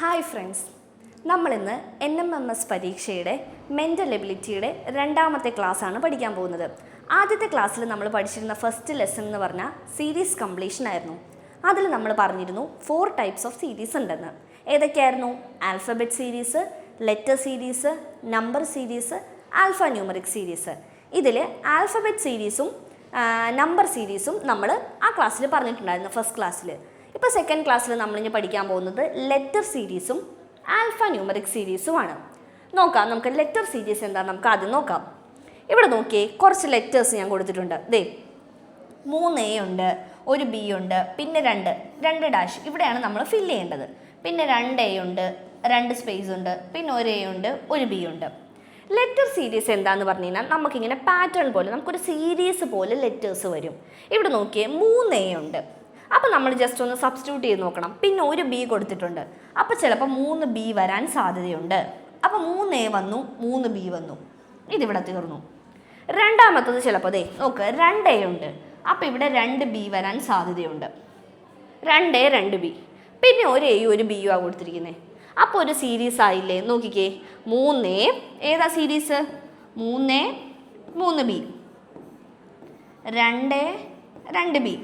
Hi friends. നമ്മളിന്ന് N M M S പരീക്ഷയുടെ mental എബിലിറ്റിയുടെ രണ്ടാമത്തെ ക്ലാസ്സാണ് പഠിക്കാൻ പോകുന്നത്. ആദ്യത്തെ ക്ലാസ്സിൽ നമ്മൾ പഠിച്ചിരുന്ന ഫസ്റ്റ് ലെസൺ എന്ന് പറഞ്ഞാൽ സീരീസ് കംപ്ലീഷൻ ആയിരുന്നു. അതിൽ നമ്മൾ പറഞ്ഞിരുന്നു ഫോർ ടൈപ്സ് ഓഫ് സീരീസ് ഉണ്ടെന്ന്. ഏതൊക്കെയായിരുന്നു? Alphabet series letter series number series alpha numeric series ഇതിൽ ആൽഫബറ്റ് സീരീസും നമ്പർ സീരീസും നമ്മൾ ആ ക്ലാസ്സിൽ പറഞ്ഞിട്ടുണ്ടായിരുന്നു ഫസ്റ്റ് ക്ലാസ്സിൽ ഇപ്പോൾ സെക്കൻഡ് ക്ലാസ്സിൽ നമ്മളിനി പഠിക്കാൻ പോകുന്നത് ലെറ്റർ സീരീസും ആൽഫ ന്യൂമറിക് സീരീസുമാണ് നോക്കാം നമുക്ക് ലെറ്റർ സീരീസ് എന്താണെന്ന് നമുക്ക് ആദ്യം നോക്കാം. ഇവിടെ നോക്കിയേ കുറച്ച് ലെറ്റേഴ്സ് ഞാൻ കൊടുത്തിട്ടുണ്ട്. ദേ മൂന്ന് എ ഉണ്ട് ഒരു ബി ഉണ്ട് പിന്നെ രണ്ട് രണ്ട് ഡാഷ് ഇവിടെയാണ് നമ്മൾ ഫില്ല് ചെയ്യേണ്ടത്. പിന്നെ രണ്ട് എ ഉണ്ട് രണ്ട് സ്പേസ് ഉണ്ട് പിന്നെ ഒരു എ ഉണ്ട് ഒരു ബി ഉണ്ട്. ലെറ്റർ സീരീസ് എന്താന്ന് പറഞ്ഞു കഴിഞ്ഞാൽ നമുക്കിങ്ങനെ പാറ്റേൺ പോലെ നമുക്കൊരു സീരീസ് പോലെ ലെറ്റേഴ്സ് വരും. ഇവിടെ നോക്കിയേ മൂന്ന് എ ഉണ്ട്. അപ്പോൾ നമ്മൾ ജസ്റ്റ് ഒന്ന് സബ്സ്റ്റിറ്റ്യൂട്ട് ചെയ്ത് നോക്കണം. പിന്നെ ഒരു ബി കൊടുത്തിട്ടുണ്ട്. അപ്പോൾ ചിലപ്പോൾ മൂന്ന് ബി വരാൻ സാധ്യതയുണ്ട്. അപ്പോൾ മൂന്ന് എ വന്നു മൂന്ന് ബി വന്നു. ഇതിവിടെ തീർന്നു. രണ്ടാമത്തത് ചിലപ്പോൾ ദേ നോക്ക് രണ്ട് എ ഉണ്ട്. അപ്പോൾ ഇവിടെ രണ്ട് ബി വരാൻ സാധ്യതയുണ്ട്. രണ്ട് എ രണ്ട് ബി പിന്നെ ഒരു എയും ഒരു ബിയും ആ കൊടുത്തിരിക്കുന്നത് അപ്പോൾ ഒരു സീരീസ് ആയില്ലേ? നോക്കിക്കേ. മൂന്ന് എ ഏതാ സീരീസ് മൂന്ന് മൂന്ന് ബി രണ്ട് രണ്ട് ബി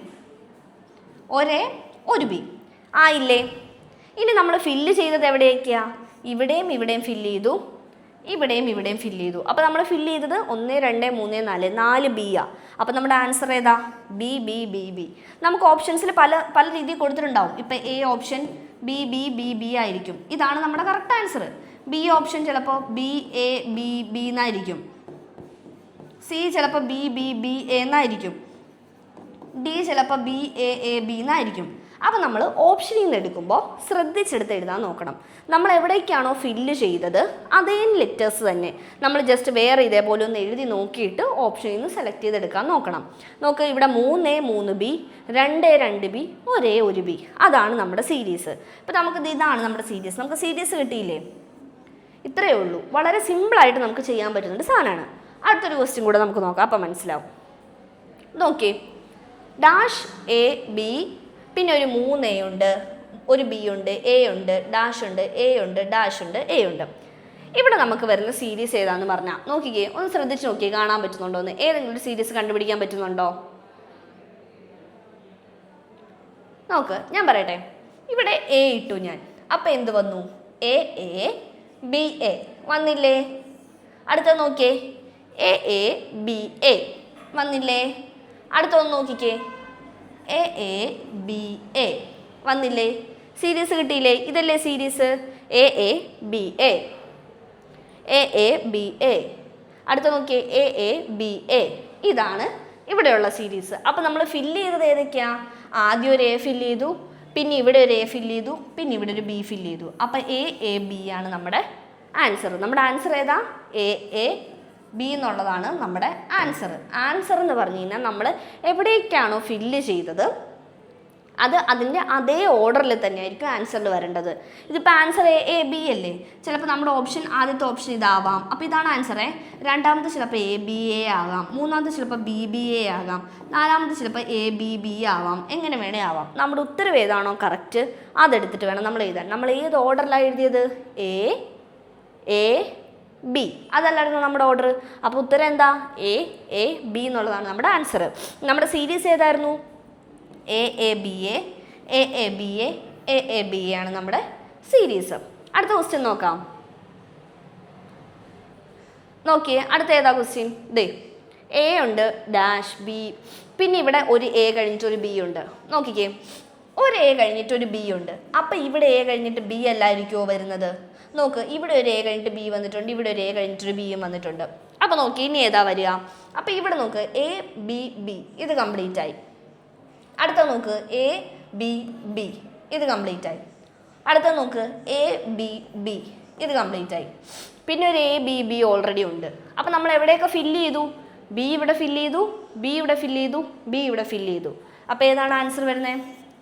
ഒരേ ഒരു ബി. ആയില്ലേ? ഇനി നമ്മൾ ഫില്ല് ചെയ്തത് എവിടെയൊക്കെയാണ് ഇവിടെയും ഇവിടെയും ഫില്ല് ചെയ്തു. ഇവിടെയും ഇവിടെയും ഫില്ല് ചെയ്തു. അപ്പോൾ നമ്മൾ ഫില്ല് ചെയ്തത് ഒന്ന് രണ്ട് മൂന്ന് നാല്. നാല് ബി ആ അപ്പോൾ നമ്മുടെ ആൻസർ ഏതാ? ബി ബി ബി ബി നമുക്ക് ഓപ്ഷൻസിൽ പല പല രീതിയിൽ കൊടുത്തിട്ടുണ്ടാവും. ഇപ്പം A option B B B B ആയിരിക്കും. ഇതാണ് നമ്മുടെ കറക്റ്റ് ആൻസർ ബി ഓപ്ഷൻ ചിലപ്പോൾ ബി എ ബി ബി എന്നായിരിക്കും സി ചിലപ്പോൾ ബി ബി ബി എന്നായിരിക്കും ഡി ചിലപ്പോൾ ബി എ എ ബി എന്നായിരിക്കും. അപ്പോൾ നമ്മൾ ഓപ്ഷനിൽ നിന്ന് എടുക്കുമ്പോൾ ശ്രദ്ധിച്ചെടുത്ത് എഴുതാൻ നോക്കണം. നമ്മൾ എവിടേക്കാണോ ഫില്ല് ചെയ്തത് അതേ ലെറ്റേഴ്സ് തന്നെ. നമ്മൾ ജസ്റ്റ് വേറെ ഇതേപോലെ ഒന്ന് എഴുതി നോക്കിയിട്ട് ഓപ്ഷനിൽ നിന്ന് സെലക്ട് ചെയ്തെടുക്കാൻ നോക്കണം. നോക്ക് ഇവിടെ മൂന്ന് എ മൂന്ന് ബി രണ്ട് എ രണ്ട് ബി ഒരേ ഒരു ബി അതാണ് നമ്മുടെ സീരീസ് ഇപ്പോൾ നമുക്കിത് ഇതാണ് നമ്മുടെ സീരീസ് നമുക്ക് സീരീസ് കിട്ടിയില്ലേ? ഇത്രയേ ഉള്ളൂ. വളരെ സിമ്പിളായിട്ട് നമുക്ക് ചെയ്യാൻ പറ്റുന്നൊരു സാധനമാണ്. അടുത്തൊരു ക്വസ്റ്റ്യൻ കൂടെ നമുക്ക് നോക്കാം. അപ്പം മനസ്സിലാവും. നോക്കിയേ. ഡാഷ് എ ബി പിന്നെ ഒരു മൂന്ന് എ ഉണ്ട് ഒരു ബി ഉണ്ട് എ ഉണ്ട് ഡാഷ് ഉണ്ട് എ ഉണ്ട് ഡാഷ് ഉണ്ട് എ ഉണ്ട്. ഇവിടെ നമുക്ക് വരുന്ന സീരീസ് ഏതാന്ന് പറഞ്ഞാൽ നോക്കിക്കേ ഒന്ന് ശ്രദ്ധിച്ച് നോക്കിയേ കാണാൻ പറ്റുന്നുണ്ടോ എന്ന്. ഏതെങ്കിലും ഒരു സീരീസ് കണ്ടുപിടിക്കാൻ പറ്റുന്നുണ്ടോ? നോക്ക് ഞാൻ പറയട്ടെ. ഇവിടെ എ ഇട്ടു ഞാൻ. അപ്പം എന്ത് വന്നു? എ എ ബി എ വന്നില്ലേ? അടുത്ത നോക്കിയേ. എ എ ബി എ വന്നില്ലേ? അടുത്തൊന്ന് നോക്കിക്കേ. എ എ ബി എ വന്നില്ലേ? സീരീസ് കിട്ടിയില്ലേ? ഇതല്ലേ series A A B A A A B A അടുത്ത നോക്കിയേ. എ എ ബി എ ഇതാണ് ഇവിടെയുള്ള സീരീസ് അപ്പോൾ നമ്മൾ ഫില്ല് ചെയ്തത് ഏതൊക്കെയാണ് ആദ്യം ഒരു എ ഫില്ല് ചെയ്തു പിന്നെ ഇവിടെ ഒരു എ ഫില്ല് ചെയ്തു പിന്നെ ഇവിടെ ഒരു ബി ഫില്ല് ചെയ്തു. അപ്പോൾ എ എ ബി ആണ് നമ്മുടെ ആൻസർ നമ്മുടെ ആൻസർ ഏതാ? എ എ ബി എന്നുള്ളതാണ് നമ്മുടെ ആൻസർ ആൻസർ എന്ന് പറഞ്ഞു കഴിഞ്ഞാൽ നമ്മൾ എവിടേക്കാണോ ഫില്ല് ചെയ്തത് അത് അതിന്റെ അതേ ഓർഡറിൽ തന്നെയായിരിക്കും ആൻസറിൽ വരേണ്ടത്. ഇതിപ്പോൾ ആൻസർ എ എ ബി അല്ലേ? ചിലപ്പോൾ നമ്മുടെ ഓപ്ഷൻ ആദ്യത്തെ ഓപ്ഷൻ ഇതാവാം. അപ്പോൾ ഇതാണ് ആൻസറേ രണ്ടാമത് ചിലപ്പോൾ എ ബി എ ആകാം. മൂന്നാമത് ചിലപ്പോൾ ബി ബി എ ആകാം. നാലാമത് ചിലപ്പോൾ എ ബി ബി ആവാം. എങ്ങനെ വേണേ ആവാം. നമ്മുടെ ഉത്തരവ് ഏതാണോ കറക്റ്റ് അതെടുത്തിട്ട് വേണം നമ്മൾ എഴുതാൻ. നമ്മൾ ഏത് ഓർഡറിലാണ് എഴുതിയത്? എ എ ബി അതല്ലായിരുന്നു നമ്മുടെ ഓർഡർ അപ്പോൾ ഉത്തരം എന്താ? എ എ ബി എന്നുള്ളതാണ് നമ്മുടെ ആൻസർ നമ്മുടെ സീരീസ് ഏതായിരുന്നു? A A B A A A B A A A B A ആണ് നമ്മുടെ സീരീസ് അടുത്ത ക്വസ്റ്റ്യൻ നോക്കാം. നോക്കിയേ അടുത്ത ഏതാ ക്വസ്റ്റ്യൻ ദേ എ ഉണ്ട് ഡാഷ് ബി പിന്നെ ഇവിടെ ഒരു എ കഴിഞ്ഞിട്ട് ഒരു ബി ഉണ്ട്. നോക്കിക്കേ. ഒരു എ കഴിഞ്ഞിട്ട് ഒരു ബി ഉണ്ട്. അപ്പം ഇവിടെ എ കഴിഞ്ഞിട്ട് ബി അല്ലായിരിക്കുമോ വരുന്നത്? നോക്ക് ഇവിടെ ഒരു എ കഴിഞ്ഞിട്ട് ബി വന്നിട്ടുണ്ട് ഇവിടെ ഒരു എ കഴിഞ്ഞിട്ട് ഒരു ബിയും വന്നിട്ടുണ്ട്. അപ്പോൾ നോക്കി ഇനി ഏതാ വരിക? അപ്പോൾ ഇവിടെ നോക്ക് എ ബി ബി ഇത് കംപ്ലീറ്റ് ആയി. അടുത്ത നോക്ക് എ ബി ബി ഇത് കംപ്ലീറ്റ് ആയി. അടുത്ത നോക്ക് എ ബി ബി ഇത് കംപ്ലീറ്റ് ആയി. പിന്നെ ഒരു എ ബി ബി ഓൾറെഡി ഉണ്ട്. അപ്പോൾ നമ്മൾ എവിടെയൊക്കെ ഫില്ല് ചെയ്തു? ബി ഇവിടെ ഫില്ല് ചെയ്തു ബി ഇവിടെ ഫില്ല് ചെയ്തു ബി ഇവിടെ ഫില്ല് ചെയ്തു. അപ്പോൾ ഏതാണ് ആൻസർ വരുന്നത്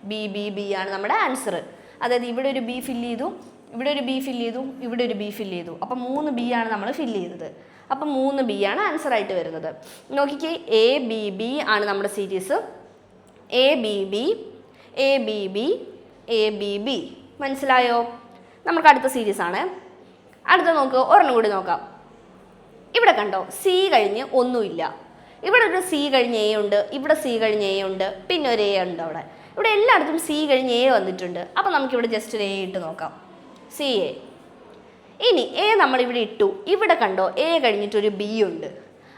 ബി ബി ബി ആണ് നമ്മുടെ ആൻസർ അതായത് ഇവിടെ ഒരു ബി ഫില്ല് ചെയ്തു ഇവിടെ ഒരു ബി ഫില്ല് ചെയ്തു ഇവിടെ ഒരു ബി ഫില്ല് ചെയ്തു. അപ്പം മൂന്ന് ബി ആണ് നമ്മൾ ഫില്ല് ചെയ്തത്. അപ്പം മൂന്ന് ബി ആണ് ആൻസർ ആയിട്ട് വരുന്നത്. നോക്കിക്കേ എ ബി ബി ആണ് നമ്മുടെ series A B B A B B A B B മനസ്സിലായോ? നമുക്ക് അടുത്ത സീരീസ് ആണ്. അടുത്ത നോക്ക് ഒരെണ്ണം കൂടി നോക്കാം. ഇവിടെ കണ്ടോ സി കഴിഞ്ഞ് ഒന്നുമില്ല. ഇവിടെ ഒരു സി കഴിഞ്ഞ് എ ഉണ്ട് ഇവിടെ സി കഴിഞ്ഞ് എ ഉണ്ട് പിന്നെ ഒരു എ ഉണ്ട് അവിടെ. ഇവിടെ എല്ലായിടത്തും സി കഴിഞ്ഞ് എ വന്നിട്ടുണ്ട്. അപ്പോൾ നമുക്കിവിടെ ജസ്റ്റ് ഒരു എ ഇട്ട് നോക്കാം. സി എ ഇനി എ നമ്മളിവിടെ ഇട്ടു. ഇവിടെ കണ്ടോ എ കഴിഞ്ഞിട്ടൊരു ബി ഉണ്ട്.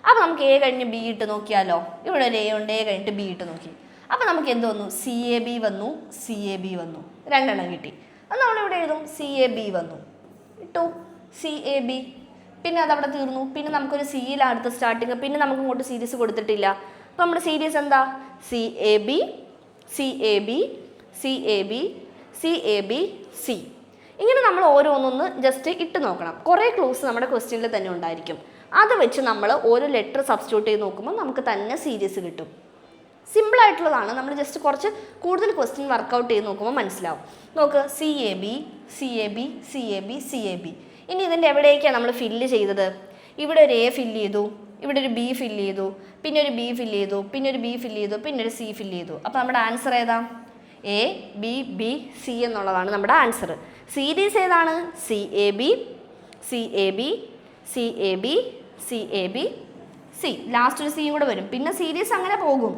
അപ്പോൾ നമുക്ക് എ കഴിഞ്ഞ് ബി ഇട്ട് നോക്കിയാലോ? ഇവിടെ ഒരു എ ഉണ്ട് എ കഴിഞ്ഞിട്ട് ബി ഇട്ട് നോക്കി. അപ്പോൾ നമുക്ക് എന്ത് വന്നു? സി എ ബി വന്നു സി എ ബി വന്നു. രണ്ടെണ്ണം കിട്ടി. അത് നമ്മളിവിടെ എഴുതും സി എ ബി വന്നു. ഇട്ടു. സി എ ബി പിന്നെ അതവിടെ തീർന്നു. പിന്നെ നമുക്കൊരു സിയിലാണ് അടുത്ത സ്റ്റാർട്ടിങ് പിന്നെ നമുക്ക് ഇങ്ങോട്ട് സീരീസ് കൊടുത്തിട്ടില്ല. അപ്പോൾ നമ്മുടെ സീരീസ് എന്താ? C A B C A B C A B C A B C ഇങ്ങനെ നമ്മൾ ഓരോന്നൊന്ന് ജസ്റ്റ് ഇട്ട് നോക്കണം. കുറേ ക്ലൂസ് നമ്മുടെ ക്വസ്റ്റ്യനിൽ തന്നെ ഉണ്ടായിരിക്കും. അത് വെച്ച് നമ്മൾ ഓരോ ലെറ്റർ സബ്സ്റ്റിറ്റ്യൂട്ട് ചെയ്ത് നോക്കുമ്പോൾ നമുക്ക് തന്നെ സീരീസ് കിട്ടും. സിമ്പിൾ ആയിട്ടുള്ളതാണ്. നമ്മൾ ജസ്റ്റ് കുറച്ച് കൂടുതൽ ക്വസ്റ്റ്യൻ വർക്കൗട്ട് ചെയ്ത് നോക്കുമ്പോൾ മനസ്സിലാവും. നോക്ക് C A B C A B C A B C A B ഇനി ഇതിന്റെ എവിടേക്കാണ് നമ്മൾ ഫില്ല് ചെയ്തത്? ഇവിടെ ഒരു എ ഫില്ല് ചെയ്തു. ഇവിടെ ഒരു ബി ഫില്ല് ചെയ്തു പിന്നെ ഒരു ബി ഫില്ല് ചെയ്തു പിന്നെ ഒരു ബി ഫില്ല് ചെയ്തു പിന്നെ ഒരു സി ഫില്ല് ചെയ്തു. അപ്പോൾ നമ്മുടെ ആൻസർ ഏതാ? എ ബി ബി സി എന്നുള്ളതാണ് നമ്മുടെ ആൻസർ സീരീസ് ഏതാണ്? C A B C A B C A B C A B C last ഒരു സിയും കൂടെ വരും. പിന്നെ സീരീസ് അങ്ങനെ പോകും.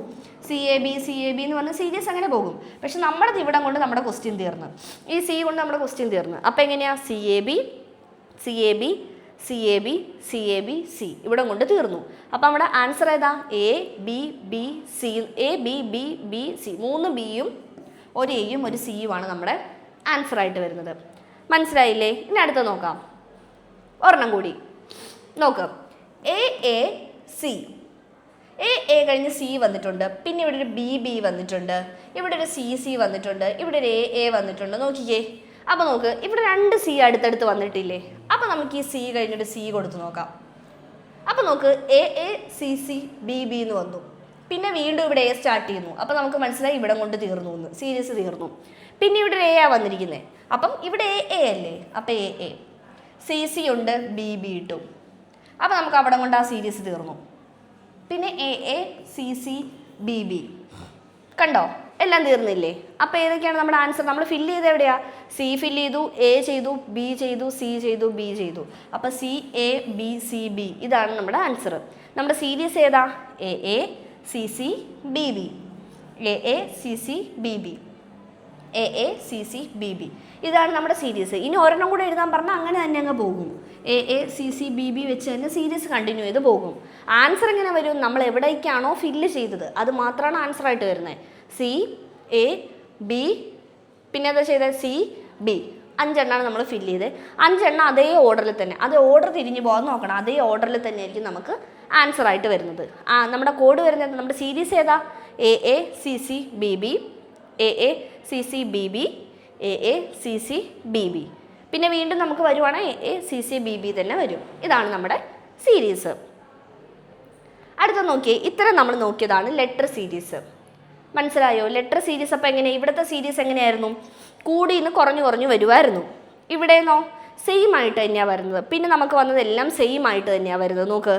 C A B C A B എന്ന് പറഞ്ഞ സീരീസ് അങ്ങനെ പോകും. പക്ഷെ നമ്മുടെ ഇവിടം കൊണ്ട് നമ്മുടെ ക്വസ്റ്റ്യൻ തീർന്നു. ഈ സി കൊണ്ട് നമ്മുടെ ക്വസ്റ്റ്യൻ തീർന്നു. അപ്പോൾ എങ്ങനെയാണ് C A B C A B C A B C A B C ഇവിടെ കൊണ്ട് തീർന്നു. അപ്പോൾ നമ്മുടെ ആൻസർ ഏതാ? A B B C A B B B C മൂന്ന് ബിയും ഒരു എയും ഒരു സിയുമാണ് നമ്മുടെ ആൻസർ ആയിട്ട് വരുന്നത്. മനസ്സിലായില്ലേ? ഇനി അടുത്ത നോക്കാം. ഒരെണ്ണം കൂടി. നോക്ക്. A A C A A കഴിഞ്ഞ് സി വന്നിട്ടുണ്ട്. പിന്നെ ഇവിടെ ഒരു ബി ബി വന്നിട്ടുണ്ട്. ഇവിടെ ഒരു സി സി വന്നിട്ടുണ്ട്. ഇവിടെ ഒരു എ എ വന്നിട്ടുണ്ട്. നോക്കിക്കേ. അപ്പോൾ നോക്ക് ഇവിടെ രണ്ട് സി അടുത്തടുത്ത് വന്നിട്ടില്ലേ? അപ്പോൾ നമുക്ക് ഈ സി കഴിഞ്ഞിട്ട് സി കൊടുത്ത് നോക്കാം. അപ്പോൾ നമുക്ക് A A C C B B എന്ന് വന്നു. പിന്നെ വീണ്ടും ഇവിടെ എ സ്റ്റാർട്ട് ചെയ്യുന്നു. അപ്പോൾ നമുക്ക് മനസ്സിലായി ഇവിടെ കൊണ്ട് തീർന്നു എന്ന്. സീരീസ് തീർന്നു. പിന്നെ ഇവിടെ എ ആ വന്നിരിക്കുന്നത് അപ്പം ഇവിടെ എ എ അല്ലേ? അപ്പോൾ എ എ സി സി ഉണ്ട് ബി ബി ഇട്ടു. അപ്പോൾ നമുക്ക് അവിടെ കൊണ്ട് ആ സീരീസ് തീർന്നു. പിന്നെ A A C C B B കണ്ടോ? എല്ലാം തീർന്നില്ലേ? അപ്പോൾ ഏതൊക്കെയാണ് നമ്മുടെ ആൻസർ നമ്മൾ ഫില്ല് ചെയ്ത് എവിടെയാ? സി ഫില്ല് ചെയ്തു എ ചെയ്തു ബി ചെയ്തു സി ചെയ്തു ബി ചെയ്തു. അപ്പോൾ C A B C B ഇതാണ് നമ്മുടെ ആൻസർ നമ്മുടെ സീരീസ് ഏതാ? A A C C B B A A C C B B A A C C B B ഇതാണ് നമ്മുടെ സീരീസ് ഇനി ഒരെണ്ണം കൂടെ എഴുതാൻ പറഞ്ഞാൽ അങ്ങനെ തന്നെ അങ്ങ് പോകും. A A C C B B വെച്ച് തന്നെ സീരീസ് കണ്ടിന്യൂ ചെയ്ത് പോകും. ആൻസർ എങ്ങനെ വരും. നമ്മൾ എവിടേക്കാണോ ഫില്ല് ചെയ്തത്. അത് മാത്രമാണ് ആൻസർ ആയിട്ട് വരുന്നത് സി എ ബി പിന്നെ എന്താ ചെയ്തത് സി ബി അഞ്ചെണ്ണമാണ് നമ്മൾ ഫില്ല് ചെയ്ത്. അഞ്ചെണ്ണം അതേ ഓർഡറിൽ തന്നെ. അത് ഓർഡർ തിരിഞ്ഞു പോകാൻ നോക്കണം. അതേ ഓർഡറിൽ തന്നെ ആയിരിക്കും നമുക്ക് ആൻസർ ആയിട്ട് വരുന്നത്. ആ നമ്മുടെ കോഡ് വരുന്നത് നമ്മുടെ സീരീസ് ഏതാ? A A C C B B A A C C B B A A C C B B പിന്നെ വീണ്ടും നമുക്ക് വരുവാണെങ്കിൽ A A C C B B തന്നെ വരും. ഇതാണ് നമ്മുടെ സീരീസ് അടുത്ത നോക്കിയേ. ഇത്ര നമ്മൾ നോക്കിയതാണ് ലെറ്റർ സീരീസ് മനസ്സിലായോ? ലെറ്റർ സീരീസ് അപ്പോൾ എങ്ങനെ? ഇവിടുത്തെ സീരീസ് എങ്ങനെയായിരുന്നു? കൂടി ഇന്ന് കുറഞ്ഞു കുറഞ്ഞു വരുമായിരുന്നു ഇവിടെയെന്നോ സെയിം ആയിട്ട് തന്നെയാണ് വരുന്നത്. പിന്നെ നമുക്ക് വന്നത് എല്ലാം സെയിം ആയിട്ട് തന്നെയാണ് വരുന്നത്. നോക്ക്.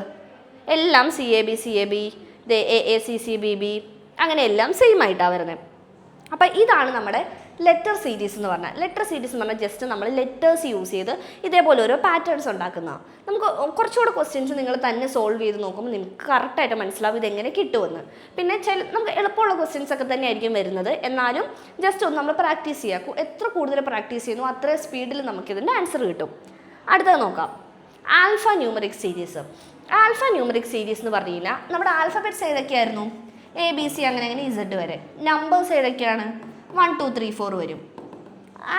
എല്ലാം C A B C A B A A C C B B അങ്ങനെ എല്ലാം സെയിം ആയിട്ടാണ് വരുന്നത്. അപ്പോൾ ഇതാണ് നമ്മുടെ ലെറ്റർ സീരീസ് എന്ന് പറഞ്ഞാൽ ലെറ്റർ സീരീസ് എന്ന് പറഞ്ഞാൽ ജസ്റ്റ് നമ്മൾ ലെറ്റേഴ്സ് യൂസ് ചെയ്ത് ഇതേപോലെ ഓരോ പാറ്റേൺസ് ഉണ്ടാക്കുന്ന. നമുക്ക് കുറച്ചുകൂടെ ക്വസ്റ്റ്യൻസ് നിങ്ങൾ തന്നെ സോൾവ് ചെയ്ത് നോക്കുമ്പോൾ നിങ്ങൾക്ക് കറക്റ്റായിട്ട് മനസ്സിലാവും ഇതെങ്ങനെ കിട്ടുമെന്ന്. പിന്നെ ചില നമുക്ക് എളുപ്പമുള്ള ക്വസ്റ്റ്യൻസ് ഒക്കെ തന്നെ ആയിരിക്കും വരുന്നത്. എന്നാലും ജസ്റ്റ് ഒന്ന് നമ്മൾ പ്രാക്ടീസ് ചെയ്യുക കു- എത്ര കൂടുതൽ പ്രാക്ടീസ് ചെയ്യുന്നു അത്ര സ്പീഡിൽ നമുക്കിതിന്റെ ആൻസർ കിട്ടും. അടുത്തത് നോക്കാം. Alpha numeric series alpha numeric series എന്ന് പറഞ്ഞു കഴിഞ്ഞാൽ നമ്മുടെ ആൽഫബറ്റ്സ് ഏതൊക്കെയായിരുന്നു? എ ബി സി അങ്ങനെ അങ്ങനെ ഇസഡ് വരെ. നമ്പേഴ്സ് ഏതൊക്കെയാണ്? വൺ ടു ത്രീ ഫോർ വരും.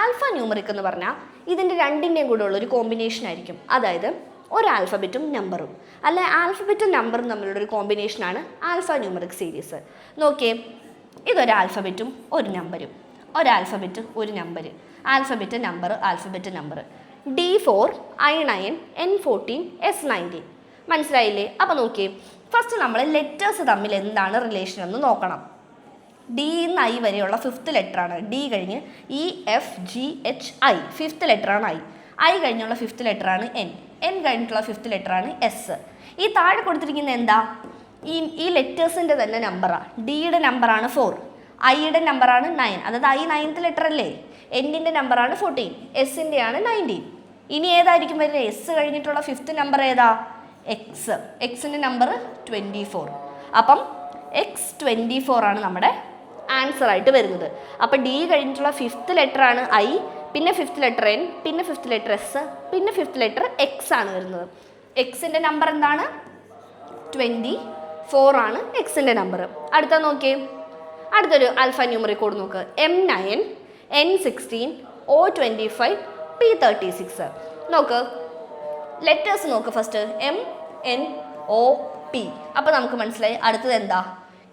ആൽഫ ന്യൂമറിക് എന്ന് പറഞ്ഞാൽ ഇതിന്റെ രണ്ടിന്റെയും കൂടെ ഉള്ളൊരു കോമ്പിനേഷൻ ആയിരിക്കും. അതായത് ഒരു ആൽഫബറ്റും നമ്പറും അല്ലെ ആൽഫബറ്റും നമ്പറും തമ്മിലുള്ള ഒരു കോമ്പിനേഷനാണ് ആൽഫ ന്യൂമറിക് സീരീസ് നോക്കിയേ ഇതൊരു ആൽഫബറ്റും ഒരു നമ്പരും ഒരു ആൽഫബറ്റ് ഒരു number alphabet number alphabet number D four I nine N fourteen S nineteen മനസ്സിലായില്ലേ? അപ്പോൾ നോക്കിയേ ഫസ്റ്റ് നമ്മൾ ലെറ്റേഴ്സ് തമ്മിൽ എന്താണ് റിലേഷൻ എന്ന് നോക്കണം. ഡി നിന്ന് ഐ വരെയുള്ള ഫിഫ്ത്ത് ലെറ്ററാണ് ഡി കഴിഞ്ഞ് E F G H I fifth ലെറ്ററാണ് I I കഴിഞ്ഞുള്ള ഫിഫ്ത്ത് ലെറ്ററാണ് എൻ എൻ കഴിഞ്ഞിട്ടുള്ള ഫിഫ്ത്ത് ലെറ്ററാണ് എസ് ഈ താഴെ കൊടുത്തിരിക്കുന്ന എന്താ? ഈ ഈ ലെറ്റേഴ്സിന്റെ തന്നെ നമ്പറാണ് ഡിയുടെ നമ്പറാണ് ഫോർ ഐയുടെ നമ്പറാണ് നയൻ അതായത് ഐ നയൻത്ത് ലെറ്റർ അല്ലേ? എന്നിന്റെ നമ്പറാണ് ഫോർട്ടീൻ എസിന്റെ ആണ് നയന്റീൻ ഇനി ഏതായിരിക്കും വരുന്നത്? എസ് കഴിഞ്ഞിട്ടുള്ള ഫിഫ്ത്ത് നമ്പർ ഏതാ? എക്സ് എക്സിന്റെ നമ്പർ ട്വന്റി ഫോർ അപ്പം എക്സ് ട്വന്റി ഫോർ ആണ് നമ്മുടെ ആൻസർ ആയിട്ട് വരുന്നത്. അപ്പോൾ ഡി കഴിഞ്ഞിട്ടുള്ള ഫിഫ്ത്ത് ലെറ്റർ ആണ് ഐ പിന്നെ ഫിഫ്ത്ത് ലെറ്റർ എൻ പിന്നെ ഫിഫ്ത്ത് ലെറ്റർ എസ് പിന്നെ ഫിഫ്ത്ത് ലെറ്റർ എക്സ് ആണ് വരുന്നത്. എക്സിന്റെ നമ്പർ എന്താണ്? ട്വന്റി ഫോർ ആണ് എക്സിന്റെ നമ്പർ അടുത്ത നോക്കിയേ. അടുത്തൊരു ആൽഫ ന്യൂമറി കോഡ് നോക്ക്. M nine N sixteen O twenty five P thirty six നോക്ക്. ലെറ്റേഴ്സ് നോക്ക് first M N O P അപ്പോൾ നമുക്ക് മനസ്സിലായി. അടുത്തത് എന്താ?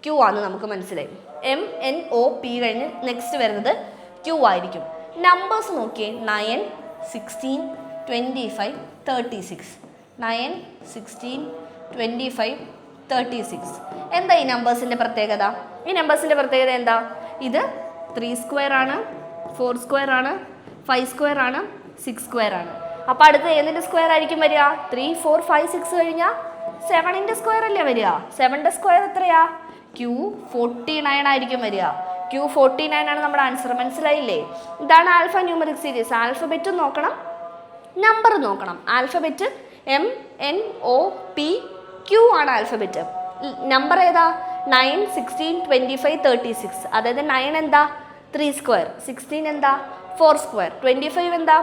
ക്യൂ ആണെന്ന് നമുക്ക് മനസ്സിലായി. എം എൻ ഒ പി കഴിഞ്ഞ് നെക്സ്റ്റ് വരുന്നത് ക്യൂ ആയിരിക്കും. നമ്പേഴ്സ് നോക്കിയേ. Nine sixteen twenty five thirty six nine sixteen twenty five thirty six എന്താ ഈ നമ്പേഴ്സിന്റെ പ്രത്യേകത? ഈ നമ്പേഴ്സിന്റെ പ്രത്യേകത എന്താ? ഇത് ത്രീ സ്ക്വയർ ആണ് ഫോർ സ്ക്വയർ ആണ് ഫൈവ് സ്ക്വയർ ആണ് സിക്സ് സ്ക്വയർ ആണ്. അപ്പോൾ അടുത്ത് ഏതിന്റെ സ്ക്വയർ ആയിരിക്കും വരിക? ത്രീ ഫോർ ഫൈവ് സിക്സ് കഴിഞ്ഞാൽ സെവനിന്റെ സ്ക്വയർ അല്ലേ വരിക? സെവന്റെ സ്ക്വയർ എത്രയാ? ക്യൂ ഫോർട്ടി നയൻ ആയിരിക്കും വരിക. ക്യൂ ഫോർട്ടി നയൻ ആണ് നമ്മുടെ ആൻസർ മനസ്സിലായില്ലേ? ഇതാണ് ആൽഫ ന്യൂമറിക് സീരീസ് ആൽഫബറ്റ് നോക്കണം. നമ്പർ നോക്കണം. Alphabet M N O P Q ആണ് ആൽഫബറ്റ് നമ്പർ ഏതാ? Nine sixteen twenty five thirty six അതായത് നയൻ എന്താ? ത്രീ സ്ക്വയർ സിക്സ്റ്റീൻ എന്താ? ഫോർ സ്ക്വയർ ട്വന്റി ഫൈവ് എന്താ?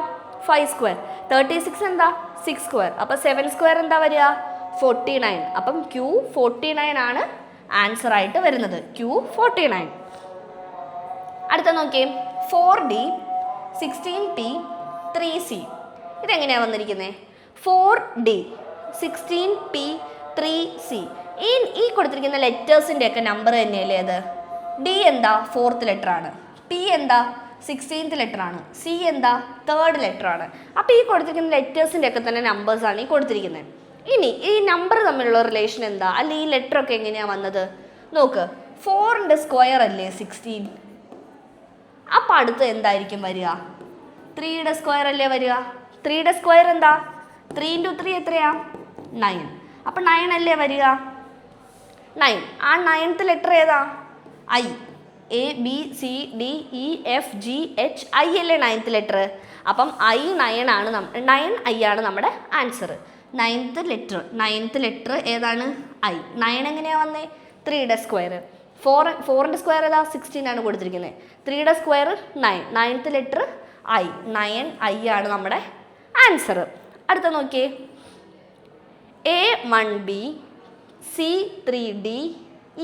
ഫൈവ് സ്ക്വയർ തേർട്ടി സിക്സ് എന്താ? Six square അപ്പോൾ സെവൻ സ്ക്വയർ എന്താ വരിക? ഫോർട്ടി നയൻ അപ്പം ക്യൂ ഫോർട്ടി നയൻ ആണ് ആൻസർ ആയിട്ട് വരുന്നത്. ക്യൂ ഫോർട്ടി നയൻ അടുത്ത നോക്കിയേ. Four D sixteen P three C ഇതെങ്ങനെയാണ് വന്നിരിക്കുന്നത് four D sixteen P three C ഈ ഈ കൊടുത്തിരിക്കുന്ന ലെറ്റേഴ്സിന്റെ ഒക്കെ നമ്പർ തന്നെയല്ലേ അത്? ഡി എന്താ? ഫോർത്ത് ലെറ്റർ ആണ്. പി എന്താ? സിക്സ്റ്റീൻത്ത് ലെറ്റർ ആണ്. സി എന്താ? തേർഡ് ലെറ്റർ ആണ്. അപ്പോൾ ഈ കൊടുത്തിരിക്കുന്ന ലെറ്റേഴ്സിന്റെ ഒക്കെ തന്നെ നമ്പേഴ്സാണ് ഈ കൊടുത്തിരിക്കുന്നത്. ഇനി ഈ നമ്പർ തമ്മിലുള്ള റിലേഷൻ എന്താ? അല്ലെ ഈ ലെറ്റർ ഒക്കെ എങ്ങനെയാ വന്നത്? നോക്ക് ഫോറിന്റെ സ്ക്വയർ അല്ലേ സിക്സ്റ്റീൻ അപ്പോൾ അടുത്ത് എന്തായിരിക്കും വരിക? ത്രീയുടെ സ്ക്വയർ അല്ലേ വരിക? ത്രീയുടെ സ്ക്വയർ എന്താ? ത്രീ ഇന്റു ത്രീ എത്രയാ? നയൻ അപ്പം നയൻ അല്ലേ വരിക? നയൻ ആ നയൻത്ത് ലെറ്റർ ഏതാ? I A B C D E F G H I അല്ലേ നയൻത്ത് ലെറ്റർ അപ്പം ഐ നയൻ ആണ് നയൻ ഐ ആണ് നമ്മുടെ answer ninth letter ninth letter ഏതാണ്? ഐ നയൻ എങ്ങനെയാണ് വന്നേ? ത്രീയുടെ സ്ക്വയർ ഫോർ ഫോറിന്റെ സ്ക്വയർ ഏതാ? സിക്സ്റ്റീൻ ആണ് കൊടുത്തിരിക്കുന്നത് ത്രീയുടെ square nine ninth letter I nine I ആണ് നമ്മുടെ ആൻസർ അടുത്ത നോക്കിയേ. A one B C three D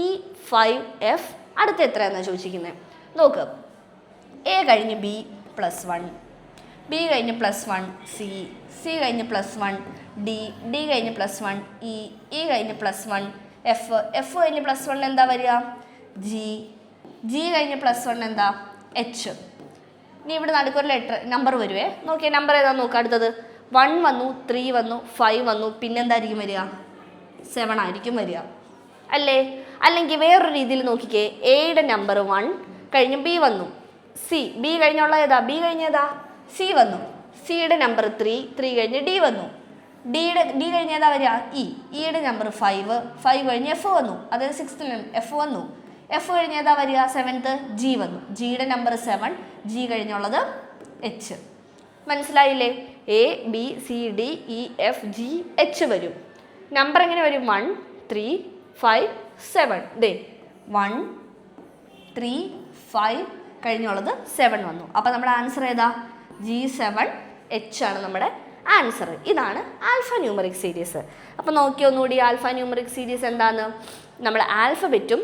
E five F അടുത്ത എത്രയാണെന്നാണ് ചോദിച്ചിരിക്കുന്നത് നോക്ക്. എ കഴിഞ്ഞ് ബി പ്ലസ് വൺ ബി കഴിഞ്ഞ് പ്ലസ് വൺ സി സി കഴിഞ്ഞ് പ്ലസ് വൺ ഡി ഡി കഴിഞ്ഞ് പ്ലസ് വൺ ഇ ഇ കഴിഞ്ഞ് പ്ലസ് വൺ എഫ് എഫ് കഴിഞ്ഞ് പ്ലസ് വൺ എന്താ വരിക? ജി. ജി കഴിഞ്ഞ് പ്ലസ് വൺ എന്താ? എച്ച്. ഇനി ഇവിടെ നടുക്കൊരു ലെറ്റർ നമ്പർ വരുവേ. നോക്കിയേ നമ്പർ ഏതാ നോക്കുക അടുത്തത്. വൺ വന്നു ത്രീ വന്നു ഫൈവ് വന്നു പിന്നെന്തായിരിക്കും വരിക? സെവൻ ആയിരിക്കും വരിക. അല്ലേ? അല്ലെങ്കിൽ വേറൊരു രീതിയിൽ നോക്കിക്കേ. എയുടെ നമ്പർ വൺ കഴിഞ്ഞ് ബി വന്നു. സി ബി കഴിഞ്ഞുള്ള ഏതാ? ബി കഴിഞ്ഞ ഏതാ സി വന്നു. സിയുടെ നമ്പർ ത്രീ ത്രീ കഴിഞ്ഞ് ഡി വന്നു. ഡിയുടെ ഡി കഴിഞ്ഞ് ഏതാ വരിക? ഇ ഇയുടെ നമ്പർ ഫൈവ് ഫൈവ് കഴിഞ്ഞ് എഫ് വന്നു. അതായത് സിക്സ്ത്തിൽ എഫ് വന്നു. എഫ് കഴിഞ്ഞ് ഏതാ വരിക? സെവൻത്ത് ജി വന്നു. ജിയുടെ നമ്പർ സെവൻ ജി കഴിഞ്ഞുള്ളത് എച്ച് മനസ്സിലായില്ലേ? A B C D E F G H വരും. നമ്പർ എങ്ങനെ വരും? വൺ ത്രീ ഫൈവ് സെവൻ ദേ വൺ ത്രീ ഫൈവ് കഴിഞ്ഞുള്ളത് സെവൻ വന്നു. അപ്പോൾ നമ്മുടെ ആൻസർ ഏതാ? ജി സെവൻ എച്ച് ആണ് നമ്മുടെ ആൻസർ ഇതാണ് ആൽഫ ന്യൂമറിക് സീരീസ് അപ്പോൾ നോക്കി ഒന്നുകൂടി ആൽഫ ന്യൂമറിക് സീരീസ് എന്താണ് നമ്മൾ ആൽഫബറ്റും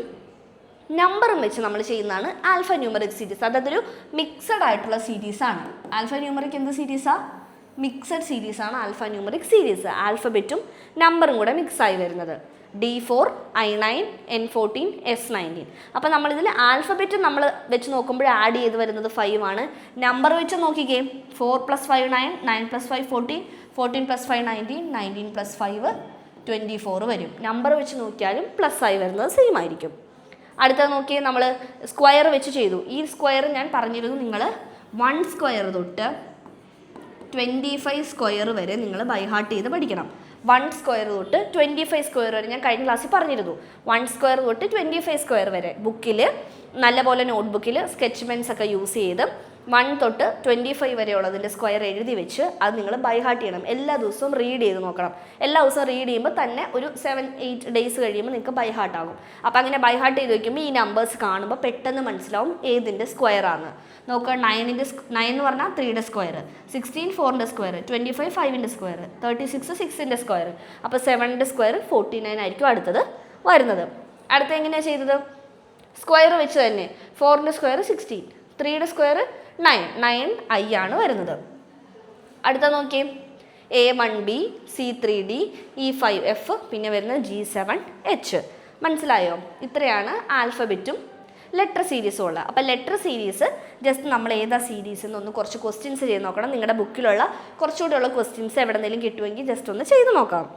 നമ്പറും വെച്ച് നമ്മൾ ചെയ്യുന്നതാണ് ആൽഫ ന്യൂമറിക് സീരീസ് അതായത് ഒരു മിക്സഡ് ആയിട്ടുള്ള സീരീസാണ് ആൽഫ ന്യൂമറിക് എന്ത് സീരീസാ മിക്സഡ് സീരീസ് ആണ് ആൽഫ ന്യൂമറിക് സീരീസ്. ആൽഫബറ്റും നമ്പറും കൂടെ മിക്സ് ആയി വരുന്നത്. D four I nine N fourteen S nineteen അപ്പോൾ നമ്മളിതിൽ ആൽഫബറ്റ് നമ്മൾ വെച്ച് നോക്കുമ്പോൾ ആഡ് ചെയ്ത് വരുന്നത് ഫൈവ് ആണ്. നമ്പർ വെച്ച് നോക്കിക്കേ. Four plus five nine nine plus five fourteen fourteen plus five nineteen nineteen plus five twenty four വരും. നമ്പർ വെച്ച് നോക്കിയാലും പ്ലസ് ആയി വരുന്നത് സെയിം ആയിരിക്കും. അടുത്തത് നോക്കിയാൽ നമ്മൾ സ്ക്വയർ വെച്ച് ചെയ്തു. ഈ സ്ക്വയർ ഞാൻ പറഞ്ഞിരുന്നു നിങ്ങൾ വൺ സ്ക്വയർ തൊട്ട് ട്വന്റി ഫൈവ് സ്ക്വയർ വരെ നിങ്ങൾ ബൈ ഹാർട്ട് ചെയ്ത് പഠിക്കണം. വൺ സ്ക്വയർ തൊട്ട് ട്വന്റി ഫൈവ് സ്ക്വയർ വരെ ഞാൻ കഴിഞ്ഞ ക്ലാസ്സിൽ പറഞ്ഞിരുന്നു. വൺ സ്ക്വയർ തൊട്ട് ട്വന്റി ഫൈവ് സ്ക്വയർ വരെ ബുക്കിൽ നല്ലപോലെ നോട്ട്ബുക്കിൽ സ്കെച്ച് പെൻസ് ഒക്കെ യൂസ് ചെയ്ത് വൺ തൊട്ട് ട്വന്റി ഫൈവ് വരെയുള്ളതിന്റെ സ്ക്വയർ എഴുതി വെച്ച് അത് നിങ്ങൾ ബൈ ഹാർട്ട് ചെയ്യണം. എല്ലാ ദിവസവും റീഡ് ചെയ്ത് നോക്കണം. എല്ലാ ദിവസവും റീഡ് ചെയ്യുമ്പോൾ തന്നെ ഒരു സെവൻ എയ്റ്റ് ഡേയ്സ് കഴിയുമ്പോൾ നിങ്ങൾക്ക് ബൈ ഹാർട്ട് ആകും. അപ്പോൾ അങ്ങനെ ബൈ ഹാർട്ട് ചെയ്ത് വയ്ക്കുമ്പോൾ ഈ നമ്പേഴ്സ് കാണുമ്പോൾ പെട്ടെന്ന് മനസ്സിലാവും ഏതിന്റെ സ്ക്വയർ ആണ്. നോക്കുക നയനിന്റെ നയൻ എന്ന് പറഞ്ഞാൽ ത്രീയുടെ സ്ക്വയർ സിക്സ്റ്റീൻ ഫോറിന്റെ സ്ക്വയർ ട്വന്റി ഫൈവ് ഫൈവിന്റെ സ്ക്വയർ തേർട്ടി സിക്സ് സിക്സിന്റെ സ്ക്വയർ അപ്പോൾ സെവനിന്റെ സ്ക്വയർ ഫോർട്ടി നയൻ ആയിരിക്കും അടുത്തത് വരുന്നത്. അടുത്ത എങ്ങനെയാണ് ചെയ്തത്? സ്ക്വയർ വെച്ച് തന്നെ ഫോറിന്റെ സ്ക്വയർ സിക്സ്റ്റീൻ ത്രീയുടെ സ്ക്വയർ നയൻ നയൻ ഐ ആണ് വരുന്നത്. അടുത്ത നോക്കിയേ. A one B C three D E five F പിന്നെ വരുന്നത് ജി സെവൻ എച്ച് മനസ്സിലായോ? ഇത്രയാണ് ആൽഫബറ്റും ലെറ്റർ സീരീസും ഉള്ളത്. അപ്പോൾ ലെറ്റർ സീരീസ് ജസ്റ്റ് നമ്മൾ ഏതാ സീരീസ് എന്നൊന്ന് കുറച്ച് ക്വസ്റ്റ്യൻസ് ചെയ്ത് നോക്കണം. നിങ്ങളുടെ ബുക്കിലുള്ള കുറച്ചുകൂടെയുള്ള ക്വസ്റ്റ്യൻസ് എവിടെന്നെങ്കിലും കിട്ടുമെങ്കിൽ ജസ്റ്റ് ഒന്ന് ചെയ്ത് നോക്കാം.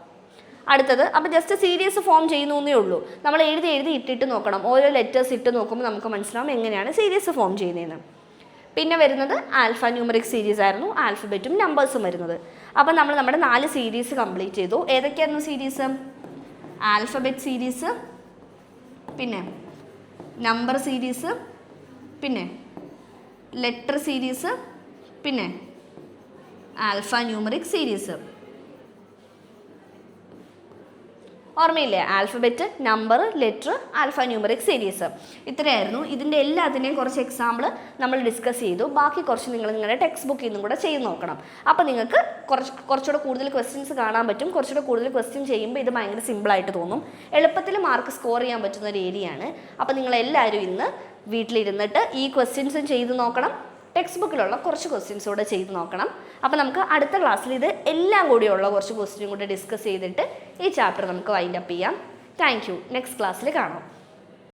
അടുത്തത് അപ്പോൾ ജസ്റ്റ് സീരീസ് ഫോം ചെയ്യുന്നു എന്നേ ഉള്ളൂ. നമ്മൾ എഴുതി എഴുതി ഇട്ടിട്ട് നോക്കണം. ഓരോ ലെറ്റേഴ്സ് ഇട്ട് നോക്കുമ്പോൾ നമുക്ക് മനസ്സിലാവും എങ്ങനെയാണ് സീരീസ് ഫോം ചെയ്യുന്നതെന്ന്. പിന്നെ വരുന്നത് ആൽഫ ന്യൂമറിക് സീരീസ് ആയിരുന്നു ആൽഫബറ്റും നമ്പേഴ്സും വരുന്നത്. അപ്പോൾ നമ്മൾ നമ്മുടെ നാല് സീരീസ് കംപ്ലീറ്റ് ചെയ്തു. ഏതൊക്കെയായിരുന്നു സീരീസ് ആൽഫബറ്റ് സീരീസ് പിന്നെ നമ്പർ സീരീസ് പിന്നെ ലെറ്റർ സീരീസ് പിന്നെ ആൽഫ ന്യൂമറിക് സീരീസ് ഓർമ്മയില്ലേ? Alphabet number letter alphanumeric series ഇത്രയായിരുന്നു. ഇതിന്റെ എല്ലാത്തിനെയും കുറച്ച് എക്സാമ്പിൾ നമ്മൾ ഡിസ്കസ് ചെയ്തു. ബാക്കി കുറച്ച് നിങ്ങൾ നിങ്ങളുടെ ടെക്സ്റ്റ് ബുക്കിൽ നിന്നും കൂടെ ചെയ്ത് നോക്കണം. അപ്പോൾ നിങ്ങൾക്ക് കുറച്ച് കുറച്ചുകൂടെ കൂടുതൽ ക്വസ്റ്റ്യൻസ് കാണാൻ പറ്റും. കുറച്ചുകൂടെ കൂടുതൽ ക്വസ്റ്റ്യൻ ചെയ്യുമ്പോൾ ഇത് ഭയങ്കര സിമ്പിളായിട്ട് തോന്നും. എളുപ്പത്തിൽ മാർക്ക് സ്കോർ ചെയ്യാൻ പറ്റുന്ന ഒരു ഏരിയയാണ് അപ്പോൾ നിങ്ങളെല്ലാവരും ഇന്ന് വീട്ടിലിരുന്നിട്ട് ഈ ക്വസ്റ്റ്യൻസും ചെയ്ത് നോക്കണം. ടെക്സ്റ്റ് ബുക്കിലുള്ള കുറച്ച് ക്വസ്റ്റ്യൻസ് കൂടെ ചെയ്ത് നോക്കണം. അപ്പോൾ നമുക്ക് അടുത്ത ക്ലാസ്സിൽ ഇത് എല്ലാം കൂടിയുള്ള കുറച്ച് ക്വസ്റ്റ്യൻ കൂടെ ഡിസ്കസ് ചെയ്തിട്ട് ഈ ചാപ്റ്റർ നമുക്ക് വൈൻഡപ്പ് ചെയ്യാം. താങ്ക് നെക്സ്റ്റ് ക്ലാസ്സിൽ കാണാം.